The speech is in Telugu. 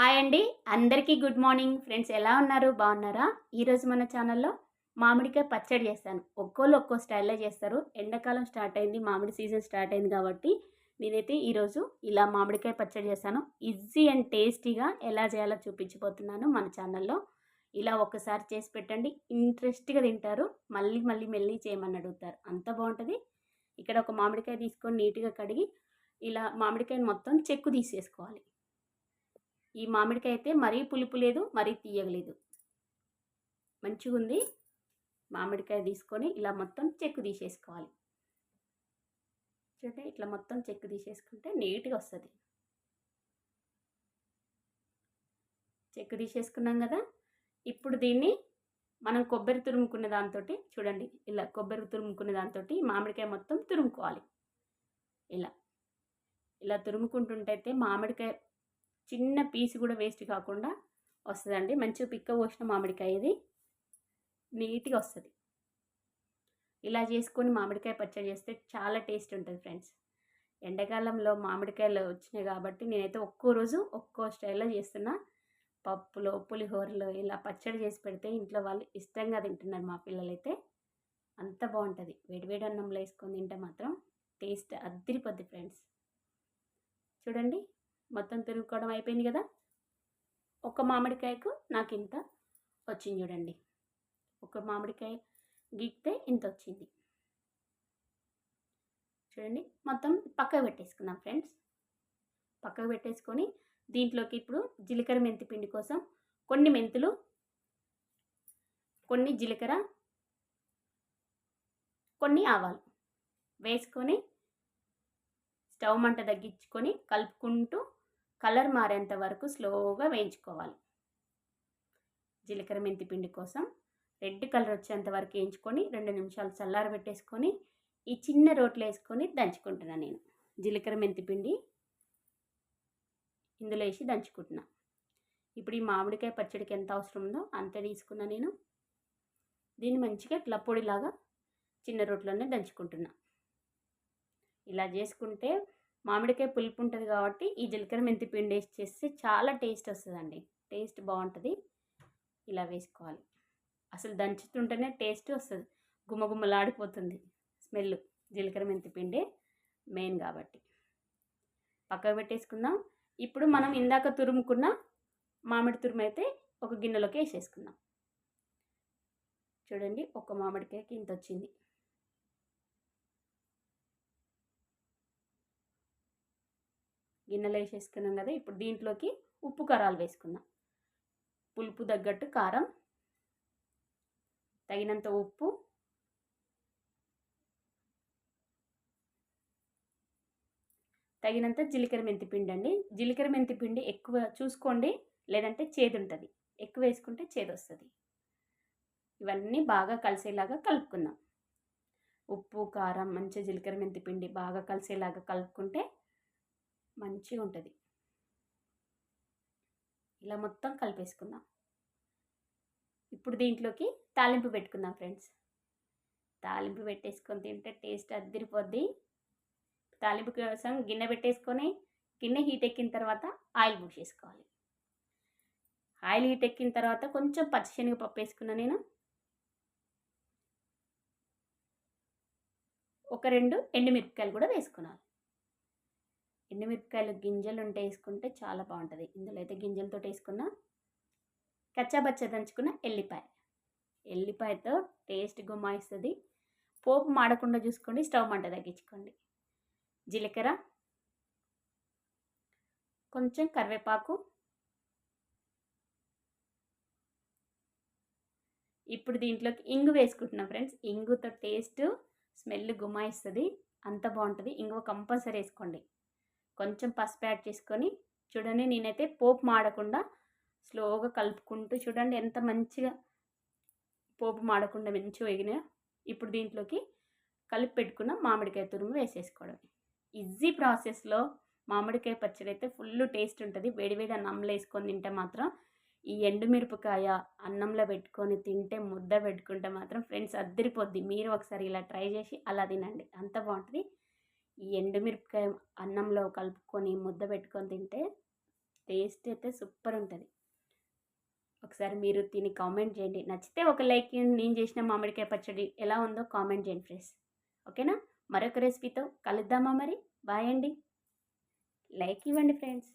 హాయ్ అండి. అందరికీ గుడ్ మార్నింగ్. ఫ్రెండ్స్ ఎలా ఉన్నారు? బాగున్నారా? ఈరోజు మన ఛానల్లో మామిడికాయ పచ్చడి చేస్తాను. ఒక్కోళ్ళు ఒక్కో స్టైల్లో చేస్తారు. ఎండాకాలం స్టార్ట్ అయింది మామిడి సీజన్ స్టార్ట్ అయింది కాబట్టి నేనైతే ఈరోజు ఇలా మామిడికాయ పచ్చడి చేస్తాను. ఈజీ అండ్ టేస్టీగా ఎలా చేయాలో చూపించిపోతున్నాను మన ఛానల్లో. ఇలా ఒకసారి చేసి పెట్టండి. ఇంట్రెస్ట్గా తింటారు. మళ్ళీ మళ్ళీ మళ్ళీ చేయమని అడుగుతారు. అంత బాగుంటుంది. ఇక్కడ ఒక మామిడికాయ తీసుకొని నీట్గా కడిగి ఇలా మామిడికాయని మొత్తం చెక్కు తీసేసుకోవాలి. ఈ మామిడికాయ అయితే మరీ పులుపు లేదు మరీ తీయగలేదు. మంచిగా ఉంది మామిడికాయ తీసుకొని ఇలా మొత్తం చెక్కు తీసేసుకోవాలి. చూడండి ఇట్లా మొత్తం చెక్కు తీసేసుకుంటే నీట్గా వస్తుంది. చెక్కు తీసేసుకున్నాం కదా ఇప్పుడు దీన్ని మనం కొబ్బరి తురుముకున్న దాంతో చూడండి ఇలా కొబ్బరి తురుముకున్న దాంతో మామిడికాయ మొత్తం తురుముకోవాలి. ఇలా ఇలా తురుముకుంటుంటే అయితే మామిడికాయ చిన్న పీస్ కూడా వేస్ట్ కాకుండా వస్తుందండి. మంచిగా పిక్క పోసిన మామిడికాయ ఇది నీట్గా వస్తుంది. ఇలా చేసుకొని మామిడికాయ పచ్చడి చేస్తే చాలా టేస్ట్ ఉంటుంది ఫ్రెండ్స్. ఎండాకాలంలో మామిడికాయలు వచ్చినాయి కాబట్టి నేనైతే ఒక్కో రోజు ఒక్కో స్టైల్లో చేస్తున్నా. పప్పులో పులిహోరలో ఇలా పచ్చడి చేసి పెడితే ఇంట్లో వాళ్ళు ఇష్టంగా తింటున్నారు మా పిల్లలైతే. అంత బాగుంటుంది. వేడివేడి అన్నంలో వేసుకొని తింటే మాత్రం టేస్ట్ అద్దరిపోద్ది ఫ్రెండ్స్. చూడండి. మొత్తం తిరుగుకోవడం అయిపోయింది కదా? ఒక మామిడికాయకు నాకు ఇంత వచ్చింది చూడండి. ఒక మామిడికాయ గీక్తే ఇంత వచ్చింది. చూడండి మొత్తం పక్కకు పెట్టేసుకుందాం ఫ్రెండ్స్. పక్కకు పెట్టేసుకొని దీంట్లోకి ఇప్పుడు జీలకర్ర మెంతి పిండి కోసం కొన్ని మెంతులు కొన్ని జీలకర్ర కొన్ని ఆవాలు వేసుకొని స్టవ్ మంట తగ్గించుకొని కలుపుకుంటూ కలర్ మారేంత వరకు స్లోగా వేయించుకోవాలి. జీలకర్ర మెంతి పిండి కోసం రెడ్ కలర్ వచ్చేంత వరకు వేయించుకొని రెండు నిమిషాలు చల్లార పెట్టేసుకొని ఈ చిన్న రోట్లు వేసుకొని దంచుకుంటున్నాను నేను. జీలకర్ర మెంతి పిండి ఇందులో వేసి దంచుకుంటున్నా. ఇప్పుడు ఈ మామిడికాయ పచ్చడికి ఎంత అవసరం ఉందో అంతే తీసుకున్నా నేను. దీన్ని మంచిగా ఇట్లా పొడిలాగా చిన్న రోట్లోనే దంచుకుంటున్నా. ఇలా చేసుకుంటే మామిడికాయ పులుపు ఉంటుంది కాబట్టి ఈ జీలకర్ర మెంతి పిండి వేసి చేస్తే చాలా టేస్ట్ వస్తుందండి. టేస్ట్ బాగుంటుంది ఇలా వేసుకోవాలి. అసలు దంచుతుంటేనే టేస్ట్ వస్తుంది. గుమ్మగుమ్మలాడిపోతుంది స్మెల్ జీలకర్ర మెంతి పిండి మెయిన్ కాబట్టి. పక్కకు పెట్టేసుకుందాం. ఇప్పుడు మనం ఇందాక తురుముకున్న మామిడి తురుము అయితే ఒక గిన్నెలోకి వేసేసుకుందాం. చూడండి ఒక మామిడికాయకి ఇంత వచ్చింది గిన్నెలో వేసేసుకున్నాం కదా ఇప్పుడు దీంట్లోకి ఉప్పు కారాలు వేసుకుందాం. పులుపు తగ్గట్టు కారం తగినంత ఉప్పు తగినంత జీలకర్ర మెంతి పిండి అండి. జీలకర్ర మెంతి పిండి ఎక్కువ చూసుకోండి లేదంటే చేదు ఉంటుంది. ఎక్కువ వేసుకుంటే చేదు వస్తుంది. ఇవన్నీ బాగా కలిసేలాగా కలుపుకుందాం. ఉప్పు కారం మంచిగా జీలకర్ర మెంతి పిండి బాగా కలిసేలాగా కలుపుకుంటే మంచిగా ఉంటుంది. ఇలా మొత్తం కలిపేసుకుందాం. ఇప్పుడు దీంట్లోకి తాలింపు పెట్టుకుందాం ఫ్రెండ్స్. తాలింపు పెట్టేసుకొని తింటే టేస్ట్ అద్దరిపోద్ది. తాలింపు కోసం గిన్నె పెట్టేసుకొని గిన్నె హీట్ ఎక్కిన తర్వాత ఆయిల్ బుక్ చేసుకోవాలి ఆయిల్ హీట్ ఎక్కిన తర్వాత కొంచెం పచ్చిశనగపప్పు వేసుకున్నా నేను. ఒక రెండు ఎండుమిరపకాయలు కూడా వేసుకున్నాను. ఎండుమిరపకాయలు గింజలు ఉంటే వేసుకుంటే చాలా బాగుంటుంది. ఇందులో అయితే గింజలతో వేసుకున్న కచ్చాబచ్చ దంచుకున్న ఎల్లిపాయ. ఎల్లిపాయతో టేస్ట్ గుమ్మాయిస్తుంది. పోపు మాడకుండా చూసుకోండి స్టవ్ మంట తగ్గించుకోండి. జీలకర్ర కొంచెం కరివేపాకు. ఇప్పుడు దీంట్లోకి ఇంగు వేసుకుంటున్నాం ఫ్రెండ్స్. ఇంగుతో టేస్ట్ స్మెల్ గుమాయిస్తుంది అంత బాగుంటుంది. ఇంగువ కంపల్సరీ వేసుకోండి. కొంచెం పసుపు యాడ్ చేసుకొని చూడండి నేనైతే పోపు మాడకుండా స్లోగా కలుపుకుంటూ చూడండి ఎంత మంచిగా పోపు మాడకుండా మంచిగా వేగినా ఇప్పుడు దీంట్లోకి కలిపి పెట్టుకున్న మామిడికాయ తురుము వేసేసుకోవడం. ఈజీ ప్రాసెస్లో మామిడికాయ పచ్చడి అయితే ఫుల్ టేస్ట్ ఉంటుంది. వేడివేడి అన్నంలో వేసుకొని తింటే మాత్రం ఈ ఎండుమిరపకాయ అన్నంలో పెట్టుకొని తింటే ముద్ద పెట్టుకుంటే మాత్రం ఫ్రెండ్స్ అద్దరిపోద్ది. మీరు ఒకసారి ఇలా ట్రై చేసి అలా తినండి. అంత బాగుంటుంది. ఈ ఎండుమిరపకాయ అన్నంలో కలుపుకొని ముద్ద పెట్టుకొని తింటే టేస్ట్ అయితే సూపర్ ఉంటుంది. ఒకసారి మీరు తిని కామెంట్ చేయండి. నచ్చితే ఒక లైక్ నేను చేసిన మామిడికాయ పచ్చడి ఎలా ఉందో కామెంట్ చేయండి ఫ్రెండ్స్. ఓకేనా? మరొక రెసిపీతో కలుద్దామా మరి? బాయ్ అండి. లైక్ ఇవ్వండి ఫ్రెండ్స్.